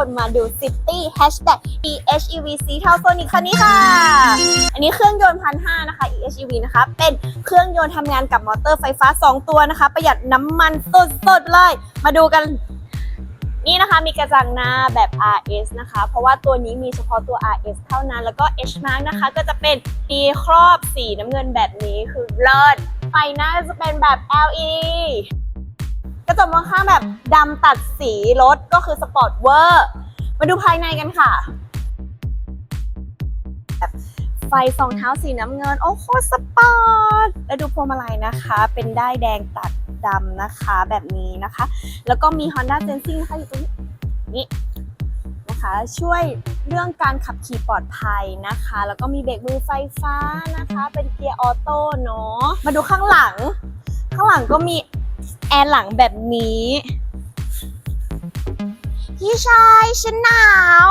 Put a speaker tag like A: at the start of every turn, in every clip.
A: คนมาดู City Hatchback EHEV สีเทาโซนิกคันนี้ค่ะ อันนี้เครื่องยนต์พันห้านะคะ EHEV นะคะ เป็นเครื่องยนต์ทำงานกับมอเตอร์ไฟฟ้า 2 ตัวนะคะ ประหยัดน้ำมันสดๆเลย มาดูกันนี่นะคะมีกระจังหน้าแบบ RS นะคะ เพราะว่าตัวนี้มีเฉพาะตัว RS เท่านั้น แล้วก็ H mark นะคะ ก็จะเป็นปีครอบสีน้ำเงินแบบนี้คือเลิศไฟหน้าจะเป็นแบบ LED กระจกมองข้างแบบดำตัดสีรถก็คือสปอร์ตเวอร์ มาดูภายในกันค่ะแบบไฟสองเท้าสีน้ำเงิน โอ้โคตรสปอร์ตแล้วดูพวงมาลัยนะคะ เป็นด้ายแดงตัดดำนะคะแบบนี้นะคะ แล้วก็มี Honda Sensing นะคะอยู่ตรงนี้นี่นะคะช่วยเรื่องการขับขี่ปลอดภัยนะคะ แล้วก็มีเบรกมือไฟฟ้านะคะ เป็นเกียร์ออโต้เนาะมาดูข้างหลัง ข้างหลังก็มี แอร์หลังแบบนี้ พี่ชายฉันหนาว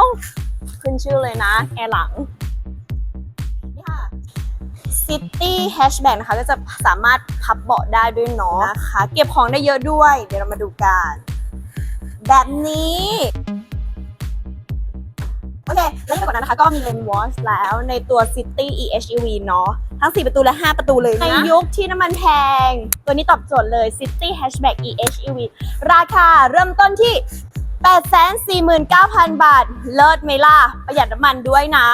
A: ขึ้นชื่อเลยนะ แอร์หลัง นี่ค่ะ City Hatchback นะคะ ก็จะสามารถพับเบาะได้ด้วยเนาะนะคะ เก็บของได้เยอะด้วย เดี๋ยวเรามาดูกัน แบบนี้ โอเคแล้วที่กว่านั้นนะคะก็มีเลนวอชแล้วในตัว City EHEV เนาะทั้ง 4 ประตูและ 5 ประตูเลยนะในยุคที่น้ำมันแพง ตัวนี้ตอบโจทย์เลย City Hatchback EHEV ราคาเริ่มต้นที่ 849,000 บาท เลิศไหมล่ะ ประหยัดน้ำมันด้วยนะ